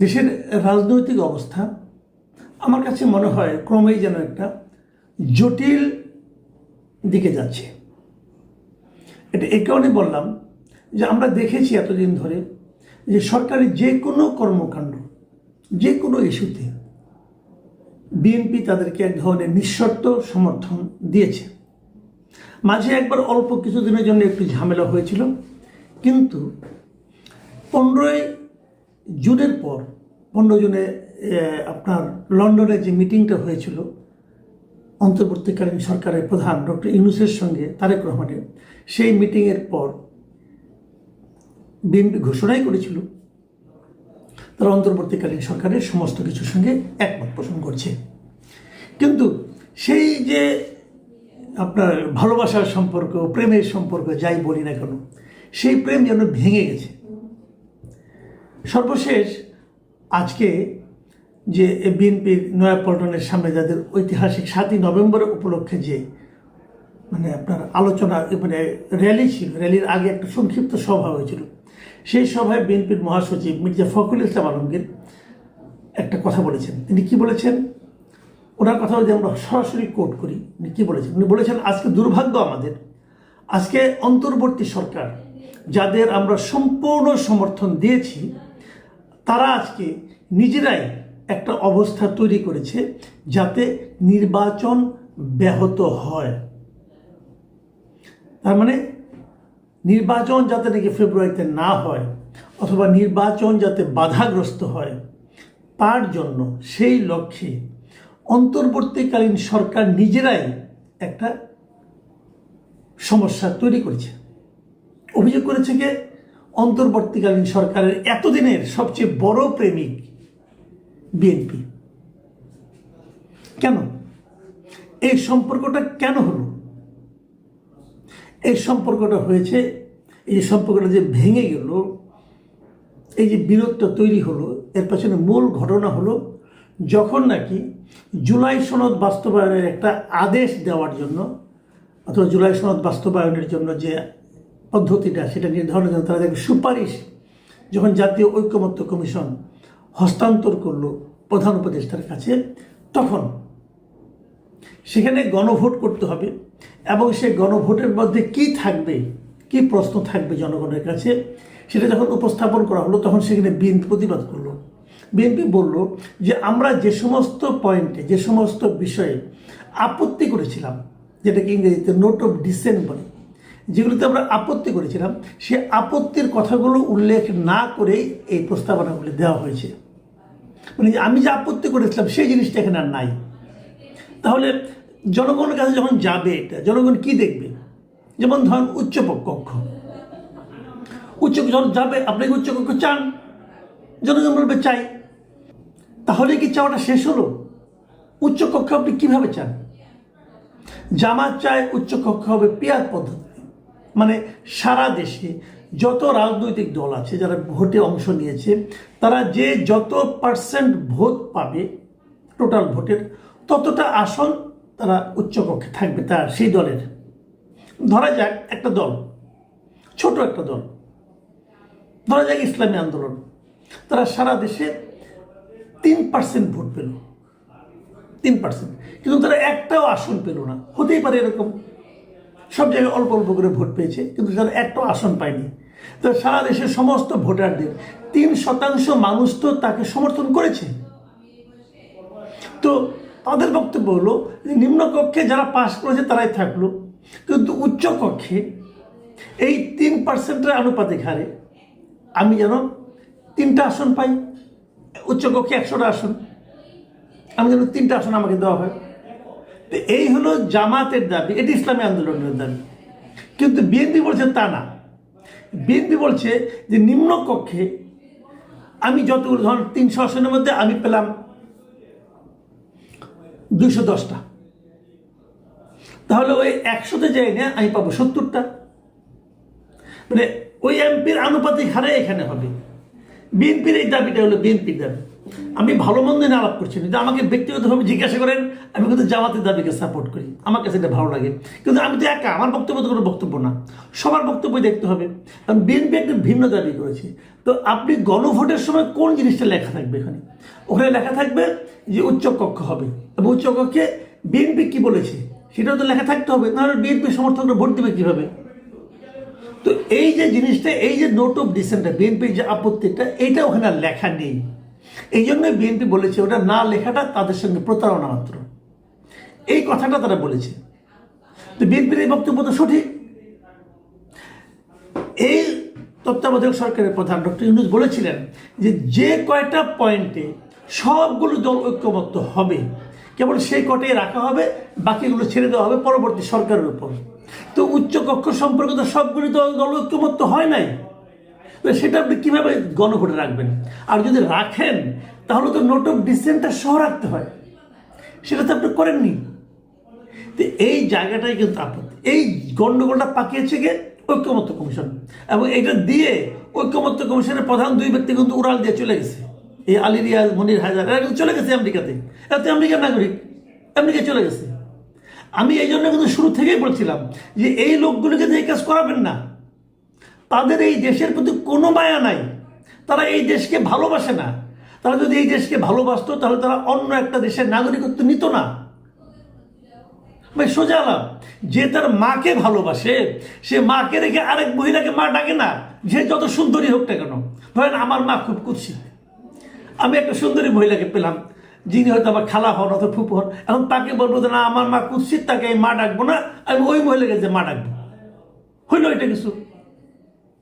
দেশের রাজনৈতিক অবস্থা আমার কাছে মনে হয় ক্রমেই যেন একটা জটিল দিকে যাচ্ছে। এটা এই কারণে বললাম যে আমরা দেখেছি এতদিন ধরে যে সরকারি যে কোনো কর্মকাণ্ড, যে কোনো ইস্যুতে বিএনপি তাদেরকে এক ধরনের নিঃশর্ত সমর্থন দিয়েছে। মাঝে একবার অল্প কিছুদিনের জন্য একটু ঝামেলা হয়েছিল, কিন্তু পনেরোই জুনের পর, পনেরো জুনে আপনার লন্ডনে যে মিটিংটা হয়েছিল, অন্তর্বর্তীকালীন সরকারের প্রধান ডক্টর ইউনুসের সঙ্গে তারেক রহমানের, সেই মিটিংয়ের পর বিএনপি ঘোষণাই করেছিল, তারা অন্তর্বর্তীকালীন সরকারের সমস্ত কিছুর সঙ্গে একমত পোষণ করছে। কিন্তু সেই যে আপনার ভালোবাসার সম্পর্ক, প্রেমের সম্পর্ক, যাই বলি না কেন, সেই প্রেম যেন ভেঙে গেছে। সর্বশেষ আজকে যে বিএনপির নয়াপল্টনের সামনে যাদের ঐতিহাসিক সাতই নভেম্বর উপলক্ষে যে মানে আপনার আলোচনা মানে র্যালি ছিল, র্যালির আগে একটা সংক্ষিপ্ত সভা হয়েছিল। সেই সভায় বিএনপির মহাসচিব মির্জা ফখরুল ইসলাম আলমগীর একটা কথা বলেছেন। তিনি কি বলেছেন? ওনার কথা যদি আমরা সরাসরি কোট করি, উনি কী বলেছেন? উনি বলেছেন, আজকে দুর্ভাগ্য আমাদের। আজকে অন্তর্বর্তী সরকার, যাদের আমরা সম্পূর্ণ সমর্থন দিয়েছি তারা আজকে নিজেরাই একটা অবস্থা তৈরি করেছে যাতে নির্বাচন ব্যাহত হয়। তার মানে নির্বাচন যাতে নাকি ফেব্রুয়ারিতে না হয় অথবা নির্বাচন যাতে বাধাগ্রস্ত হয়, তার জন্য সেই লক্ষ্যে অন্তর্বর্তীকালীন সরকার নিজেরাই একটা সমস্যা তৈরি করেছে। অভিযোগ করেছে যে অন্তর্বর্তীকালীন সরকারের এতদিনের সবচেয়ে বড় প্রেমিক বিএনপি। কেন? এই সম্পর্কটা কেন হলো? এই সম্পর্কটা হয়েছে, এই যে সম্পর্কটা যে ভেঙে গেল, এই যে বীরত্ব তৈরি হলো, এর পেছনে মূল ঘটনা হলো যখন নাকি জুলাই সনদ বাস্তবায়নের একটা আদেশ দেওয়ার জন্য, অথবা জুলাই সনদ বাস্তবায়নের জন্য যে পদ্ধতিটা, সেটা নির্ধারণের জন্য তারা সুপারিশ, যখন জাতীয় ঐক্যমত্য কমিশন হস্তান্তর করল প্রধান উপদেষ্টার কাছে, তখন সেখানে গণভোট করতে হবে এবং সে গণভোটের মধ্যে কি থাকবে, কি প্রশ্ন থাকবে জনগণের কাছে, সেটা যখন উপস্থাপন করা হলো, তখন সেখানে বিএনপি প্রতিবাদ করল। বিএনপি বলল যে, আমরা যে সমস্ত পয়েন্টে, যে সমস্ত বিষয়ে আপত্তি করেছিলাম, যেটাকে ইংরেজিতে নোট অফ ডিসেন্ট বলে যেগুলোতে আমরা আপত্তি করেছিলাম, সে আপত্তির কথাগুলো উল্লেখ না করেই এই প্রস্তাবনাগুলি দেওয়া হয়েছে। মানে আমি যে আপত্তি করেছিলাম, সেই জিনিসটা এখানে আর নাই। তাহলে জনগণের কাছে যখন যাবে এটা, জনগণ কি দেখবে? যেমন ধরুন উচ্চ কক্ষ। উচ্চ যখন যাবে, আপনি কি উচ্চ কক্ষ চান? জনগণ বলবে, চাই। তাহলে কি চাওয়াটা শেষ হলো? উচ্চ কক্ষ আপনি কীভাবে চান? জামাত চায় উচ্চ কক্ষ হবে পেয়ার পদ্ধতি। মানে সারা দেশে যত রাজনৈতিক দল আছে যারা ভোটে অংশ নিয়েছে, তারা যে যত পার্সেন্ট ভোট পাবে টোটাল ভোটের, ততটা আসন তারা উচ্চকক্ষে থাকবে তার, সেই দলের। ধরা যাক একটা দল, ছোট একটা দল। ধরা যাক ইসলামী আন্দোলন, তারা সারা দেশে তিন পার্সেন্ট ভোট পেল। তিন পার্সেন্ট কিন্তু তারা একটাও আসন পেল না। হতেই পারে এরকম। সব জায়গায় অল্প অল্প করে ভোট পেয়েছে, কিন্তু তারা একটাও আসন পায়নি। তো সারা দেশের সমস্ত ভোটারদের তিন শতাংশ মানুষ তো তাকে সমর্থন করেছে। তো তাদের বক্তব্য হলো যে নিম্নকক্ষে যারা পাশ করেছে তারাই থাকল, কিন্তু উচ্চ কক্ষে এই তিন পার্সেন্টের আনুপাতিক হারে আমি যেন তিনটা আসন পাই উচ্চকক্ষে একশোটা আসন, আমি যেন তিনটা আসন আমাকে দেওয়া হয়। তো এই হলো জামাতের দাবি, এটি ইসলামী আন্দোলনের দাবি। কিন্তু বিএনপি বলছে তা না। বিএনপি বলছে যে নিম্নকক্ষে আমি যতগুলো, ধরুন তিনশো আসনের মধ্যে আমি পেলাম দুইশো দশটা। তাহলে ওই একশোতে যাই না, আমি পাবো সত্তরটা। মানে ওই এমপির আনুপাতিক হারে এখানে হবে। বিএনপির এই দাবিটা হলো বিএনপির দাবি। আমি ভালো মন্দ নিয়ে আলাপ করছি না। আমাকে ব্যক্তিগতভাবে জিজ্ঞাসা করেন, আমি কিন্তু জামাতের দাবিকে সাপোর্ট করি। আমার কাছে এটা ভালো লাগে। কিন্তু আমি তো একা, আমার বক্তব্য তো কোনো বক্তব্য না। সবার বক্তব্য দেখতে হবে। কারণ বিএনপি একটা ভিন্ন দাবি করেছে। তো আপনি গণভোটের সময় কোন জিনিসটা লেখা থাকবে এখানে? ওখানে লেখা থাকবে যে উচ্চ কক্ষ হবে। এবং উচ্চ কক্ষে বিএনপি কি বলেছে? সেটাও তো লেখা থাকতে হবে। নাহলে বিএনপি সমর্থকরা ভোট দেবে কীভাবে? তো এই যে জিনিসটা, এই যে নোট অফ ডিসেন্টটা বিএনপির যে আপত্তিটা এইটা ওখানে লেখা নেই। এই জন্য বিএনপি বলেছে ওটা না লেখাটা তাদের সঙ্গে প্রতারণা মাত্র। এই কথাটা তারা বলেছে। তো বিএনপির এই বক্তব্য তো সঠিক। এই তত্ত্বাবধায়ক সরকারের প্রধান ডক্টর ইউনুস বলেছিলেন যে যে কয়টা পয়েন্টে সবগুলো দল ঐক্যমত্য হবে কেবল সেই কটাই রাখা হবে, বাকিগুলো ছেড়ে দেওয়া হবে পরবর্তী সরকারের উপর। তো উচ্চকক্ষ সম্পর্কে তো সবগুলি তো দল ঐক্যমত্য হয় নাই। সেটা আপনি কীভাবে গণভোটে রাখবেন? আর যদি রাখেন, তাহলে তো নোট অফ ডিসেন্টটা সহ রাখতে হয়। সেটা তো আপনি করেননি। তো এই জায়গাটাই কিন্তু আপত্তি। এই গণ্ডগোলটা পাকিয়েছে গিয়ে ঐক্যমত্য কমিশন। এবং এটা দিয়ে ঐক্যমত্য কমিশনের প্রধান দুই ব্যক্তি কিন্তু উড়াল দিয়ে চলে গেছে। এই আলী রিয়াজ মনির হায়দার, এরা কিন্তু চলে গেছে আমেরিকাতে। এরা তো আমেরিকার নাগরিক, আমেরিকায় চলে গেছে। আমি এই জন্য কিন্তু শুরু থেকেই বলছিলাম যে এই লোকগুলোকে এই কাজ করাবেন না। তাদের এই দেশের প্রতি কোনো মায়া নাই। তারা এই দেশকে ভালোবাসে না। তারা যদি এই দেশকে ভালোবাসতো, তাহলে তারা অন্য একটা দেশের নাগরিকত্ব নিত না। ভাই, সোজা আলাপ। যে তার মাকে ভালোবাসে, সে মাকে রেখে আরেক মহিলাকে মা ডাকে না। যে যত সুন্দরী হোক না কেন। ধরেন আমার মা খুব কুৎসিত। আমি একটা সুন্দরী মহিলাকে পেলাম, যিনি হয়তো আমার খালা হন অথবা ফুপু হন। এখন তাকে বলব যে, না, আমার মা কুৎসিত, তাকে এই মা ডাকবো না, আমি ওই মহিলাকে যে মা ডাকবো। হইল এটা কিছু?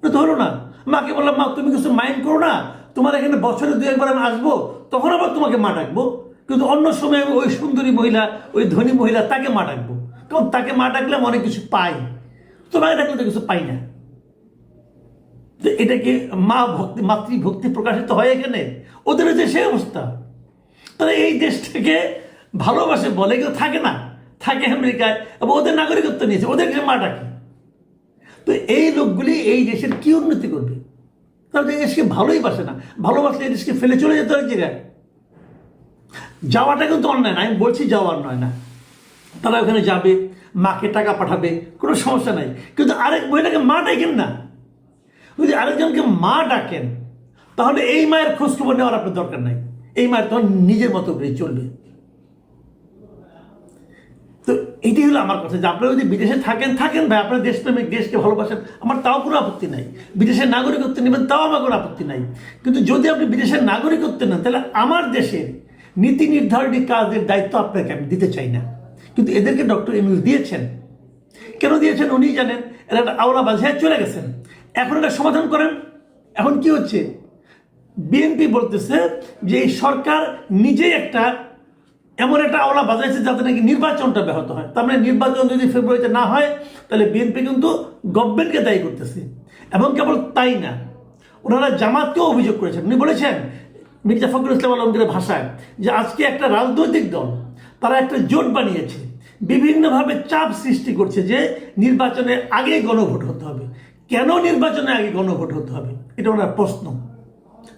তো হলো না। মাকে বললাম, মা, তুমি কিছু মাইন্ড করো না। তোমার এখানে বছরে দু একবার আমি আসব, তখন আবার তোমাকে মা ডাকবো। কিন্তু অন্য সময় আমি ওই সুন্দরী মহিলা, ওই ধনী মহিলা, তাকে মা ডাকবো। কারণ তাকে মা ডাকলে আমি অনেক কিছু পাই। তোমাকে ডাকলে তো কিছু পাই না। তো এটা কি মা ভক্তি, মাতৃভক্তি প্রকাশিত হয় এখানে। ওদের যে সেই অবস্থা। তারা এই দেশটাকে ভালোবাসে বলে কেউ থাকে না। থাকে আমেরিকায় এবং ওদের নাগরিকত্ব নিয়েছে। ওদেরকে মা ডাকে তো এই লোকগুলি এই দেশের কি উন্নতি করবে? তারা এই দেশকে ভালোই বাসে না। ভালোবাসলে এই দেশকে ফেলে চলে যেতে হয় জায়গায়। যাওয়াটা কিন্তু অন্যায় না। আমি বলছি যাওয়ার নয় না। তারা ওখানে যাবে, মাকে টাকা পাঠাবে, কোনো সমস্যা নাই। কিন্তু আরেক মহিলাকে মা ডাকেন না। যদি আরেকজনকে মা ডাকেন, তাহলে এই মায়ের খোঁজখবর নেওয়ার আপনার দরকার নাই। এই মায়ের তখন নিজের মতো করে চলবে। তো এটাই হলো আমার কথা যে আপনারা যদি বিদেশে থাকেন থাকেন ভাই, আপনার দেশপ্রেমিক দেশকে ভালোবাসেন, আমার তাও কোনো আপত্তি নাই। বিদেশের নাগরিকত্ব নেবেন, তাও আমার কোনো আপত্তি নাই। কিন্তু যদি আপনি বিদেশের নাগরিকত্ব নেন, তাহলে আমার দেশের নীতি নির্ধারণী কাজের দায়িত্ব আপনাকে আমি দিতে চাই না। কিন্তু এদেরকে ডক্টর ইউনুস দিয়েছেন। কেন দিয়েছেন উনি জানেন, এরা একটা আওলা বাজায় চলে গেছেন। এখন এটা সমাধান করেন। এখন কি হচ্ছে? বিএনপি বলতেছে যে এই সরকার নিজেই একটা এমন একটা আওলা বাজাইছে যাতে নাকি নির্বাচনটা ব্যাহত হয়। তার মানে নির্বাচন যদি ফেব্রুয়ারিতে না হয়, তাহলে বিএনপি কিন্তু গভর্নমেন্টকে দায়ী করতেছে। এবং কেবল তাই না, ওনারা জামাতকেও অভিযোগ করেছেন। উনি বলেছেন মির্জা ফখরুল ইসলাম আলমগীরের ভাষায় যে আজকে একটা রাজনৈতিক দল, তারা একটা জোট বানিয়েছে। বিভিন্নভাবে চাপ সৃষ্টি করছে যে নির্বাচনে আগে গণভোট হতে হবে। কেন নির্বাচনে আগে গণভোট হতে হবে? এটা ওনার প্রশ্ন।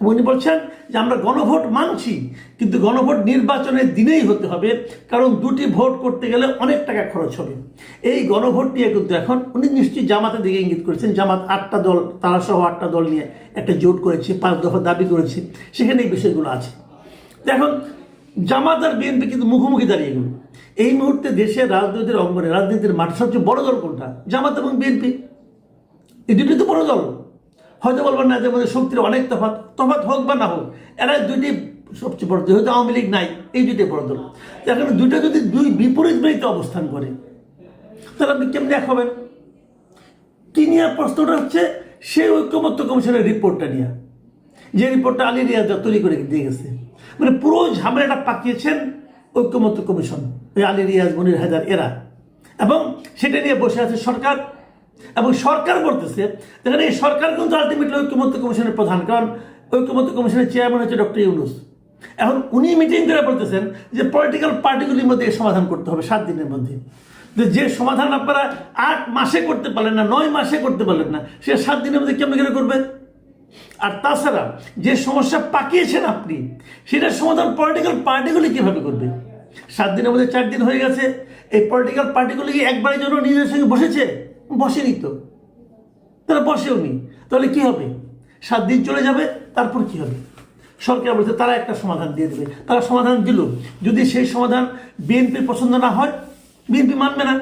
উনি বলছেন যে আমরা গণভোট মানছি, কিন্তু গণভোট নির্বাচনের দিনেই হতে হবে, কারণ দুটি ভোট করতে গেলে অনেক টাকা খরচ হবে। এই গণভোট নিয়ে কিন্তু এখন উনি নিশ্চয়ই জামাতের দিকে ইঙ্গিত করেছেন। জামাত আটটা দল তারা সহ আটটা দল নিয়ে একটা জোট করেছে, পাঁচ দফা দাবি করেছে। সেখানে এই বিষয়গুলো আছে। এখন জামাত আর বিএনপি কিন্তু মুখোমুখি দাঁড়িয়ে গেল। এই মুহূর্তে দেশের রাজনীতির অঙ্গনে রাজনীতির মাঠ সবচেয়ে বড় দল কোনটা? জামাত এবং বিএনপি। এই দুটি তো বড় দল। হয়তো বলবেন না যে মধ্যে শক্তির অনেক তফাত তফাত হোক বা না হোক, এরা দুইটি সবচেয়ে বড় হয়তো আওয়ামী লীগ নাই, এই দুইটি বড় দল। এখন দুইটা যদি দুই বিপরীত বাড়িতে অবস্থান করে, তাহলে আপনি কেমনি এক হবেন? কি নিয়ে প্রশ্নটা হচ্ছে, সেই ঐক্যমত্য কমিশনের রিপোর্টটা নিয়ে। যে রিপোর্টটা আলী রিয়াজ তৈরি করে দিয়ে গেছে। মানে পুরো ঝামেলাটা পাকিয়েছেন ঐক্যমত্য কমিশন, ওই আলী রিয়াজ, মনির হায়দার, এরা। এবং সেটা নিয়ে বসে আছে সরকার এবং সরকার বলতেছে দেখেন এই সরকার কিন্তু আলটিমেটলি ঐক্যমত্য কমিশনের প্রধান, কারণ ঐক্যমত্য কমিশনের চেয়ারম্যান হচ্ছে ডক্টর ইউনুস। এখন উনি মিটিং করে বলতেছেন যে পলিটিক্যাল পার্টিগুলির মধ্যে সমাধান করতে হবে সাত দিনের মধ্যে। যে সমাধান আপনারা আট মাসে করতে পারলেন না, নয় মাসে করতে পারলেন না সে সাত দিনের মধ্যে কেমন করে করবে? আর তাছাড়া যে সমস্যা পাকিয়েছেন আপনি, সেটার সমাধান পলিটিক্যাল পার্টিগুলি কীভাবে করবে? সাত দিনের মধ্যে চার দিন হয়ে গেছে, এই পলিটিক্যাল পার্টিগুলি কি একবারের জন্য নিজেদের সঙ্গে বসেছে? বসেনি তো। তারা বসেও নি। তাহলে কি হবে? সাত দিন চলে যাবে, তারপর কি হবে? সরকার বলছে, তারা একটা সমাধান দিয়ে দেবে। তারা সমাধান দিল। যদি সেই সমাধান বিএনপির পছন্দ না হয়, বিএনপি মানবে না।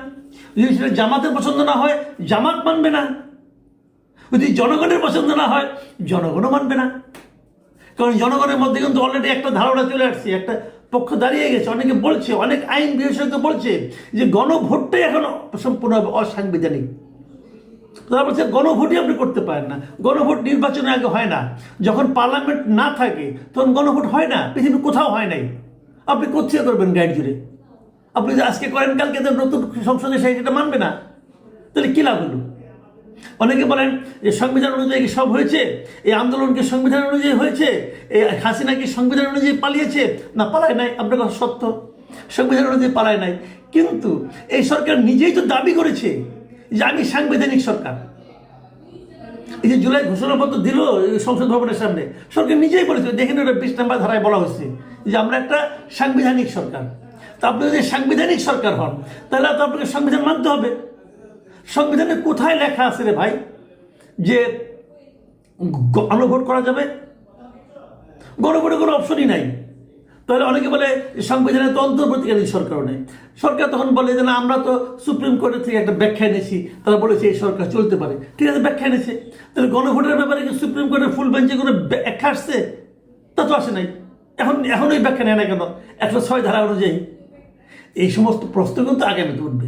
যদি সেটা জামাতের পছন্দ না হয়, জামাত মানবে না। যদি জনগণের পছন্দ না হয়, জনগণও মানবে না। কারণ জনগণের মধ্যে কিন্তু অলরেডি একটা ধারণা চলে আসছে, একটা পক্ষ দাঁড়িয়ে গেছে। অনেকে বলছে, অনেক আইন বিশেষজ্ঞ বলছে যে গণভোটটাই এখন সম্পূর্ণভাবে অসাংবিধানিক। তারা বলছে, গণভোটই আপনি করতে পারেন না। গণভোট নির্বাচনের আগে হয় না। যখন পার্লামেন্ট না থাকে, তখন গণভোট হয় না। পৃথিবীর কোথাও হয় নাই। আপনি কোথায় করবেন গাইড জুড়ে আপনি আজকে করেন, কালকে নতুন সংসদে সেটা মানবে না। তাহলে কী লাভ হলো? অনেকে বলেন যে সংবিধান অনুযায়ী কি সব হয়েছে? এই আন্দোলন কি সংবিধান অনুযায়ী হয়েছে? এই হাসিনা কি সংবিধান অনুযায়ী পালিয়েছে? না, পালায় নাই, আপনার কথা সত্য। সংবিধান অনুযায়ী পালায় নাই। কিন্তু এই সরকার নিজেই তো দাবি করেছে যে আমি সাংবিধানিক সরকার। এই যে জুলাই ঘোষণাপত্র দিল সংসদ ভবনের সামনে, সরকার নিজেই বলেছে, দেখেন ওটা বিশ নাম্বার ধারায় বলা হচ্ছে যে আমরা একটা সাংবিধানিক সরকার। তা আপনি যদি সাংবিধানিক সরকার হন, তাহলে তো আপনাকে সংবিধান মানতে হবে। সংবিধানে কোথায় লেখা আছে রে ভাই? যে গণভোট করা যাবে? গণভোটের কোনো অপশনই নাই। তাহলে অনেকে বলে সংবিধানে তো অন্তর্বর্তীকালীন সরকারও নেই। সরকার তখন বলে যে না, আমরা তো সুপ্রিম কোর্টের থেকে একটা ব্যাখ্যা এনেছি। তারা বলেছে এই সরকার চলতে পারে। ঠিক আছে, ব্যাখ্যা এনেছে। তাহলে গণভোটের ব্যাপারে কি সুপ্রিম কোর্টের ফুল বেঞ্চে কোনো ব্যাখ্যা আসছে? তা তো আসে নাই। এখন এখন ওই ব্যাখ্যা নেয় না কেন? একশো ছয় ধারা অনুযায়ী। এই সমস্ত প্রশ্ন কিন্তু আগামীতে উঠবে।